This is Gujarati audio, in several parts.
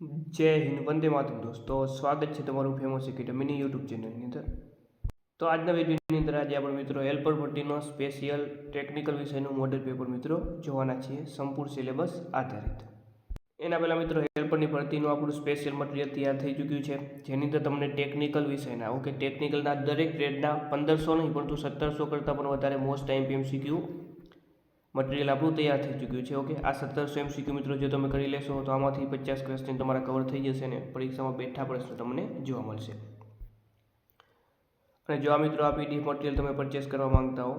જય હિન્દ, વંદે માતરમ દોસ્તો. સ્વાગત છે તમારું ફેમસ એકેડમીની યુટ્યુબ ચેનલની અંદર. તો આજના વિડીયોની અંદર આજે આપણે મિત્રો હેલ્પર ભટ્ટીનો સ્પેશિયલ ટેકનિકલ વિષયનું મોડલ પેપર મિત્રો જોવાના છીએ, સંપૂર્ણ સિલેબસ આધારિત. એના પહેલાં મિત્રો હેલ્પરની ભરતીનું આપણું સ્પેશિયલ મટીરિયલ તૈયાર થઈ ચૂક્યું છે. જેની અંદર તમને ટેકનિકલ વિષયના ઓકે ટેકનિકલના દરેક ગ્રેડના પંદરસો નહીં, પરંતુ સત્તરસો કરતાં પણ વધારે મોસ્ટ ટાઈમ એમસીક્યુ મટીરિયલ આપણું તૈયાર થઈ ચૂક્યું છે ઓકે આ સત્તરસો એમસીક્યુ મિત્રો જો તમે કરી લેશો તો આમાંથી પચાસ ક્વેશ્ચન તમારા કવર થઈ જશે ને પરીક્ષામાં બેઠા પ્રશ્નો તમને જોવા મળશે. અને જો આ મિત્રો આ પીડીએફ મટીરિયલ તમે પરચેસ કરવા માંગતા હો,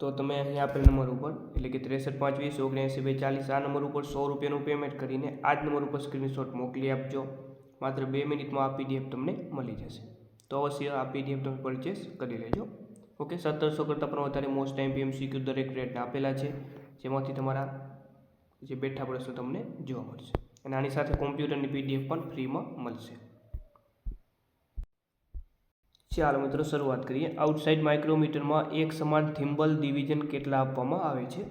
તો તમે અહીં આપેલ નંબર ઉપર, એટલે કે ત્રેસઠ પાંચ વીસ ઓગણએંસી બે ચાલીસ, આ નંબર ઉપર સો રૂપિયાનું પેમેન્ટ કરીને આ જ નંબર ઉપર સ્ક્રીનશોટ મોકલી આપજો. માત્ર બે મિનિટમાં આ પીડીએફ તમને મળી જશે. તો અવશ્ય આ પીડીએફ તમે પરચેસ કરી લેજો. ઓકે, સત્તરસો કરતાં પણ વધારે મોસ્ટ ટાઈમ પીએમસીક્યુ દરેક ગ્રેડના આપેલા છે. જેમાંથી તમારા જે બેઠા પ્રશ્નો તમને જોવા મળશે. અને આની સાથે કોમ્પ્યુટરની પીડીએફ પણ ફ્રીમાં મળશે. ચાલો મિત્રો, શરૂઆત કરીએ. આઉટસાઇડ માઇક્રોમીટરમાં એક સમાન થિમ્બલ ડિવિઝન કેટલા આપવામાં આવે છે?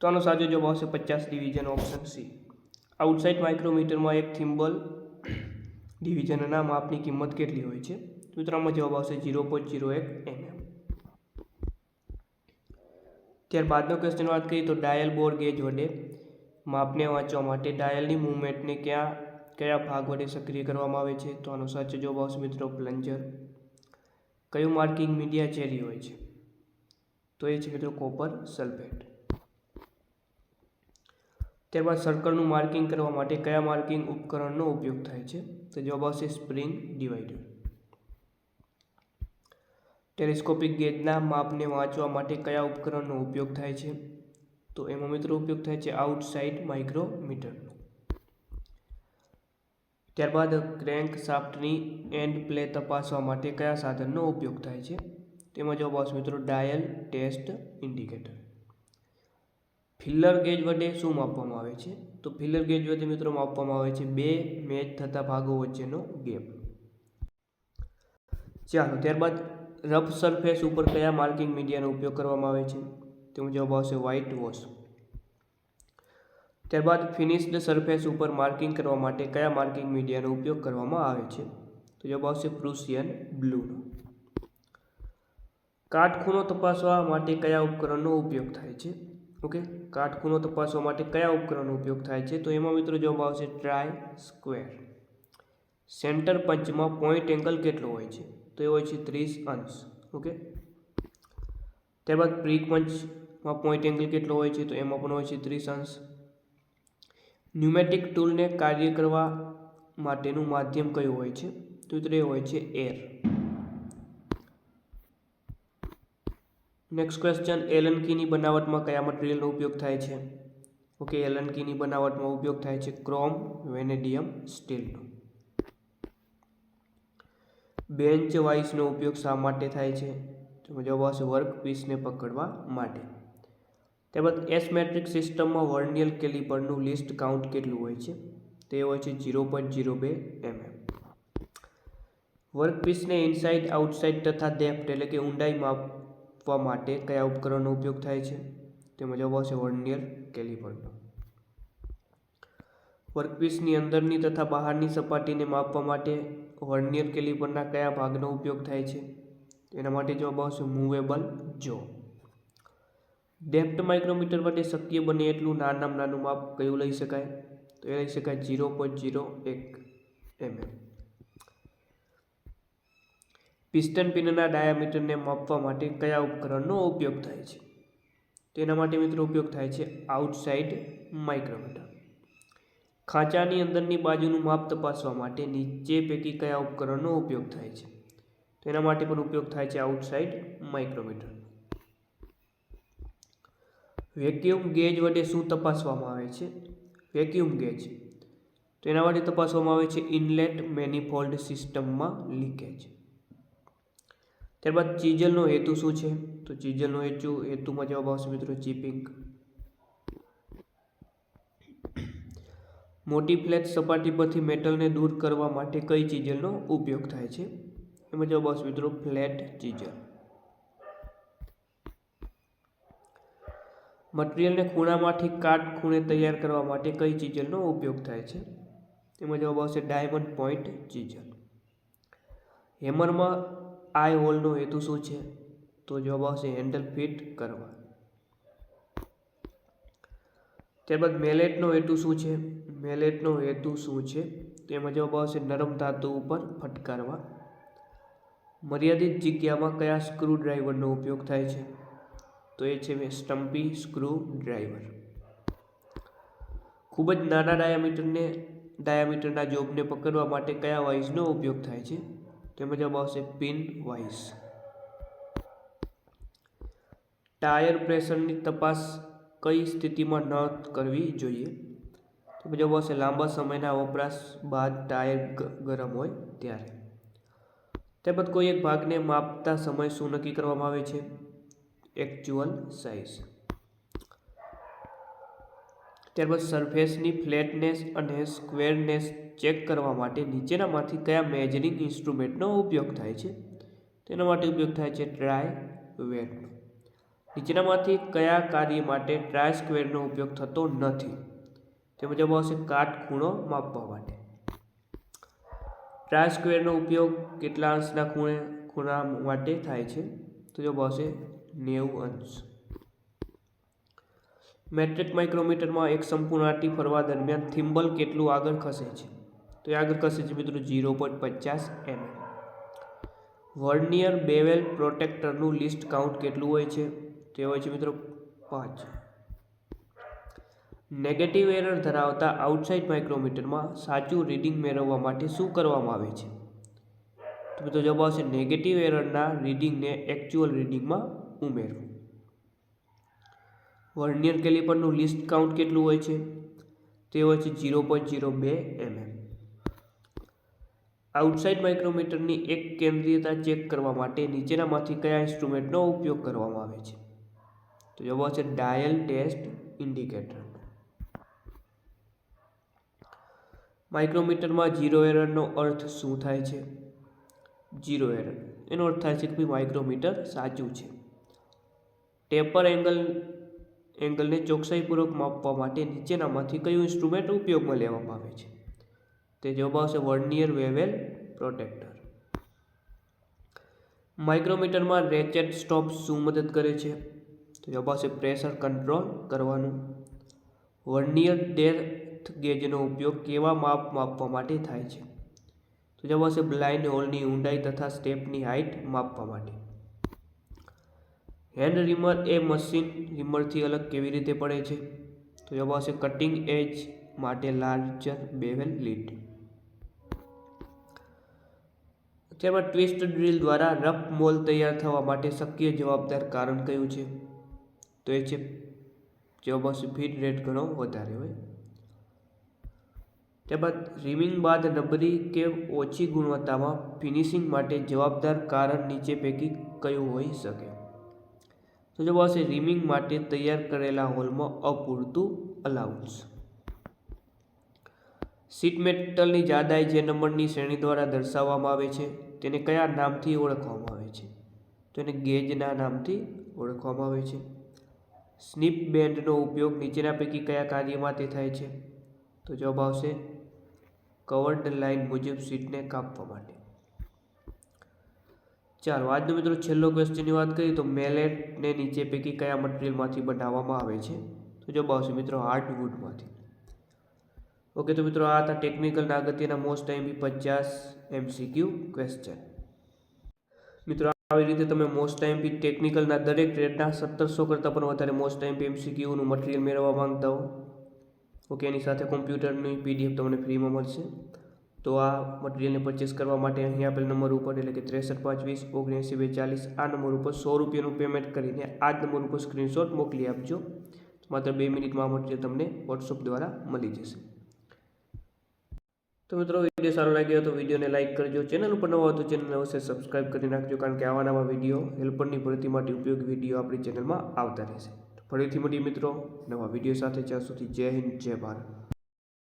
તો આનો સાચો જવાબ આવશે પચાસ ડિવિઝન ઓપ્શન સી આઉટસાઇડ માઇક્રોમીટરમાં એક થિમ્બલ ડિવિઝનના માપની કિંમત કેટલી હોય છે? સૂત્રમાં જવાબ આવશે ઝીરો પોઈન્ટ ઝીરો એક એમએમ. ત્યારબાદનો ક્વેશ્ચન વાત કરીએ તો ડાયલ બોર ગેજ વડે માપને વાંચવા માટે ડાયલની મૂવમેન્ટને ક્યાં, કયા ભાગ વડે સક્રિય કરવામાં આવે છે? તો આનો સાચો જવાબ આવશે મિત્રો પ્લન્જર કયું માર્કિંગ મીડિયા ચેરી હોય છે? તો એ છે મિત્રો કોપર સલ્ફેટ ત્યારબાદ સર્કલનું માર્કિંગ કરવા માટે કયા માર્કિંગ ઉપકરણનો ઉપયોગ થાય છે? તો જવાબ આવશે સ્પ્રિંગ ડિવાઈડર ટેલિસ્કોપિક ગેજના માપને વાંચવા માટે કયા ઉપકરણનો ઉપયોગ થાય છે? તો એમાં મિત્રો ઉપયોગ થાય છે આઉટસાઇડ માઇક્રોમીટરનો ત્યારબાદ ક્રેન્ક શાફ્ટની એન્ડ પ્લે તપાસવા માટે કયા સાધનનો ઉપયોગ થાય છે? તેમાં જવાબ આવશે મિત્રો dial test indicator feeler gauge વડે શું માપવામાં આવે છે? તો ફિલ્લર ગેજ વડે મિત્રો માપવામાં આવે છે બે મેચ થતા ભાગો વચ્ચેનો ગેપ. ચાલો, ત્યારબાદ રફ સરફેસ ઉપર કયા માર્કિંગ મીડિયાનો ઉપયોગ કરવામાં આવે છે? તેનો જવાબ આવશે વ્હાઇટ વોશ ત્યારબાદ ફિનિશ્ડ સરફેસ ઉપર માર્કિંગ કરવા માટે કયા માર્કિંગ મીડિયાનો ઉપયોગ કરવામાં આવે છે? તો જવાબ આવશે પ્રુસિયન બ્લૂનો. કાટખૂણો તપાસવા માટે કયા ઉપકરણનો ઉપયોગ થાય છે? ઓકે? કાટખૂણો તપાસવા માટે કયા ઉપકરણનો ઉપયોગ થાય છે? તો એમાં મિત્રો જવાબ આવશે ટ્રાય સ્ક્વેર. સેન્ટર પંચમાં પોઈન્ટ એંગલ કેટલો હોય છે? તો એ હોય છે ત્રીસ અંશ. ઓકે? ત્યારબાદ પ્રિક પંચમાં પોઈન્ટ એંગલ કેટલો હોય છે? તો એમાં પણ હોય છે ત્રીસ અંશ. ન્યુમેટિક ટૂલને કાર્ય કરવા માટેનું માધ્યમ કયું હોય છે? તો એ હોય છે એર. નેક્સ્ટ ક્વેશ્ચન એલન કીની બનાવટમાં કયા મટીરિયલનો ઉપયોગ થાય છે? ઓકે એલન કીની બનાવટમાં ઉપયોગ થાય છે ક્રોમ વેનેડિયમ સ્ટીલનો બેન્ચ વાઇસનો ઉપયોગ શા માટે થાય છે? તો જવાબ આવશે વર્ક પીસને પકડવા માટે. ત્યારબાદ એસ મેટ્રિક સિસ્ટમમાં વર્નિયલ કેલિપરનું લિસ્ટ કાઉન્ટ કેટલું હોય છે? તે હોય છે ઝીરો પોઈન્ટ ઝીરો બે એમએમ વર્કપીસને ઇનસાઇડ આઉટસાઇડ તથા ડેપ્થ એટલે કે ઊંડાઈ માપવા માટે કયા ઉપકરણનો ઉપયોગ થાય છે? તેમાં જવાબ આવશે વર્નિયર કેલિપરનો વર્કપીસની અંદરની તથા બહારની સપાટીને માપવા માટે વર્નિયર કેલિપરના કયા ભાગનો ઉપયોગ થાય છે? એના માટે જવાબ આવશે મૂવેબલ જો. ડેપ્થ માઇક્રોમીટર માટે શક્ય બને એટલું નાનામાં નાનું માપ કયું લઈ શકાય? તો એ લઈ શકાય ઝીરો પોઈન્ટ ઝીરો એક એમએમ પિસ્ટન પિનના ડાયામીટરને માપવા માટે કયા ઉપકરણનો ઉપયોગ થાય છે? તેના માટે મિત્રો ઉપયોગ થાય છે આઉટસાઇડ માઇક્રોમીટર. ખાંચાની અંદરની બાજુનું માપ તપાસવા માટે નીચે પૈકી કયા ઉપકરણનો ઉપયોગ થાય છે? તેના માટે પણ ઉપયોગ થાય છે આઉટસાઇડ માઇક્રોમીટર. વેક્યુમ ગેજ વડે શું તપાસવામાં આવે છે? Vacuum gauge. તેના માટે તપાસવામાં આવે છે ઇનલેટ મેનિફોલ્ડ સિસ્ટમમાં લીકેજ. ત્યારબાદ ચીજલનો હેતુ શું છે? તો ચીજલનો હેતુ, હેતુમાં જવાબ આવશે મિત્રો ચીપિંગ. મોટી ફ્લેટ સપાટી પરથી મેટલને દૂર કરવા માટે કઈ ચીજલનો ઉપયોગ થાય છે? એમાં જવાબ આવશે મિત્રો ફ્લેટ ચીજલ. મટીરિયલને ખૂણામાંથી કાટ ખૂણે તૈયાર કરવા માટે કઈ ચીજલનો ઉપયોગ થાય છે? એમાં જવાબ આવશે ડાયમંડ પોઈન્ટ ચીજલ. હેમરમાં આઈ હોલનો હેતુ શું છે? તો જવાબ આવશે હેન્ડલ ફિટ કરવા. ત્યારબાદ મેલેટનો હેતુ શું છે? મેલેટનો હેતુ શું છે? તેમાં જવાબ આવશે નરમ ધાતુ ઉપર ફટકારવા. મર્યાદિત જગ્યામાં કયા સ્ક્રૂ ડ્રાઈવરનો ઉપયોગ થાય છે? તો એ છે સ્ટમ્પી સ્ક્રૂ ડ્રાઈવર ખૂબ જ નાના ડાયામીટરને ડાયામીટરના જોબને પકડવા માટે કયા વાઇઝનો ઉપયોગ થાય છે? તેમાં જવાબ આવશે પિન વાઇઝ ટાયર પ્રેશરની તપાસ કઈ સ્થિતિમાં ન કરવી જોઈએ? તો જવાબ આવશે લાંબા સમયના વપરાશ બાદ ટાયર ગરમ હોય ત્યારે. ત્યારબાદ કોઈ એક ભાગને માપતા સમય શું નક્કી કરવામાં આવે છે? Actual size. ત્યારબાદ સરફેસની ફ્લેટનેસ અને સ્ક્વેરનેસ ચેક કરવા માટે નીચેનામાંથી કયા મેજરિંગ ઇન્સ્ટ્રુમેન્ટનો ઉપયોગ થાય છે? તેના માટે ઉપયોગ થાય છે ટ્રાય વેટનો નીચેનામાંથી કયા કાર્ય માટે ટ્રાય સ્ક્વેરનો ઉપયોગ થતો નથી? તે મુજબ કાટ ખૂણો માપવા માટે. ટ્રાય સ્ક્વેરનો ઉપયોગ કેટલા અંશના ખૂણે, ખૂણા માટે થાય છે? તો જવાબ આવશે નેવું અંશ. મેટ્રિક માઇક્રોમીટરમાં એક સંપૂર્ણ આટી ફરવા દરમિયાન થિમ્બલ કેટલું આગળ ખસે છે? તો એ આગળ કશે છે મિત્રો? ઝીરો પોઈન્ટ પચાસ એમ. વર્નિયર બેવેલ પ્રોટેક્ટરનું લિસ્ટ કાઉન્ટ કેટલું હોય છે? તે હોય છે મિત્રો પાંચ. નેગેટિવ એરર ધરાવતા આઉટસાઇડ માઇક્રોમીટરમાં સાચું રીડિંગ મેળવવા માટે શું કરવામાં આવે છે? તો મિત્રો જવાબ આવશે નેગેટિવ એરરના રીડિંગને એકચ્યુઅલ રીડિંગમાં ઉમેરવું વર્નિયર કેલિપરનું લિસ્ટ કાઉન્ટ કેટલું હોય છે? તે હોય છે ઝીરો પોઈન્ટ ઝીરો બે એમએમ આઉટસાઇડ માઇક્રોમીટરની એક કેન્દ્રીયતા ચેક કરવા માટે નીચેનામાંથી કયા ઇન્સ્ટ્રુમેન્ટનો ઉપયોગ કરવામાં આવે છે? તો જવાબ છે ડાયલ ટેસ્ટ ઇન્ડિકેટર. માઇક્રોમીટરમાં ઝીરો એરરનો અર્થ શું થાય છે? Zero error. એનો અર્થ થાય છે કે માઇક્રોમીટર સાચું છે. ટેપર એંગલ, એંગલને ચોકસાઈપૂર્વક માપવા માટે નીચેનામાંથી કયું ઇન્સ્ટ્રુમેન્ટ ઉપયોગમાં લેવામાં આવે છે? તે જવાબ આવશે વર્નિયર વેવેલ પ્રોટેક્ટર માઇક્રોમીટરમાં રેચેટ સ્ટોપ શું મદદ કરે છે? તો જવાબ આવશે પ્રેશર કંટ્રોલ કરવાનું. વર્નિયર ડેથ ગેજનો ઉપયોગ કેવા માપ માપવા માટે થાય છે? તો જવાબ આવશે બ્લાઇન્ડ હોલની ઊંડાઈ તથા સ્ટેપની હાઇટ માપવા માટે. હેન્ડ રીમર એ મશીન રીમરથી અલગ કેવી રીતે પડે છે? તો જવાબ આવશે કટિંગ એજ માટે લાર્જર બેવેલ લીડ ત્યારબાદ ટ્વિસ્ટ ડ્રીલ દ્વારા રફ મોલ તૈયાર થવા માટે શક્ય જવાબદાર કારણ કયું છે? તો એ છે જેમાં ફીડ રેટ ઘણો વધારે હોય. ત્યારબાદ, રીમિંગ બાદ નબળી કે ઓછી ગુણવત્તામાં ફિનિશિંગ માટે જવાબદાર કારણ નીચે પૈકી કયું હોઈ શકે? તો જવાબ આવશે, રીમિંગ માટે તૈયાર કરેલા હોલમાં અપૂરતું અલાઉન્સ. સીટ મેટલની જાડાઈ જે નંબરની શ્રેણી દ્વારા દર્શાવવામાં આવે છે, તેને કયા નામથી ઓળખવામાં આવે છે? તો એને ગેજના નામથી ઓળખવામાં આવે છે. સ્નીપ બેન્ડનો ઉપયોગ નીચેના પૈકી કયા કાર્યમાં તે થાય છે? તો જવાબ આવશે કવર્ડ લાઇન મુજબ સીટને કાપવા માટે. ચાલો, આજનો મિત્રો છેલ્લો ક્વેશ્ચનની વાત કરીએ તો મેલેટને નીચે પૈકી કયા મટીરિયલમાંથી બનાવવામાં આવે છે? તો જવાબ આવશે મિત્રો હાર્ડવુડમાંથી. ઓકે તો મિત્રો, આ હતા ટેકનિકલના અગત્યના મોસ્ટ ટાઈમ પચાસ એમસીક્યુ ક્વેશ્ચન મિત્રો, આવી રીતે તમે મોસ્ટ બી ટેકનિકલના દરેક ટ્રેડના સત્તરસો કરતાં પણ વધારે મોસ્ટ ટાઈમ એમસીક્યુનું મટીરિયલ મેળવવા માંગતા હો. ઓકે એની સાથે કોમ્પ્યુટરની પીડીએફ તમને ફ્રીમાં મળશે. તો આ મટીરિયલને પરચેસ કરવા માટે અહીં આપેલ નંબર ઉપર, એટલે કે ત્રેસઠ પાંચ વીસ ઓગણએંસી બે ચાલીસ આ નંબર ઉપર સો રૂપિયાનું પેમેન્ટ કરીને આ જ નંબર ઉપર સ્ક્રીનશોટ મોકલી આપજો. માત્ર બે મિનિટમાં આ મટીરિયલ તમને વોટ્સઅપ દ્વારા મળી જશે. તો મિત્રો, વીડિયો સારો લાગ્યો તો વિડીયોને લાઇક કરજો. ચેનલ ઉપર નવા તો ચેનલ અવશ્ય સબસ્ક્રાઇબ કરી નાખજો, કારણ કે આવા નવા વીડિયો હેલ્પરની ભરતી માટે ઉપયોગી વીડિયો આપણી ચેનલમાં આવતા રહેશે. ફરીથી મળીએ મિત્રો, નવા વીડિયો સાથે. જ્યાં સુધી જય હિન્દ, જય ભારત.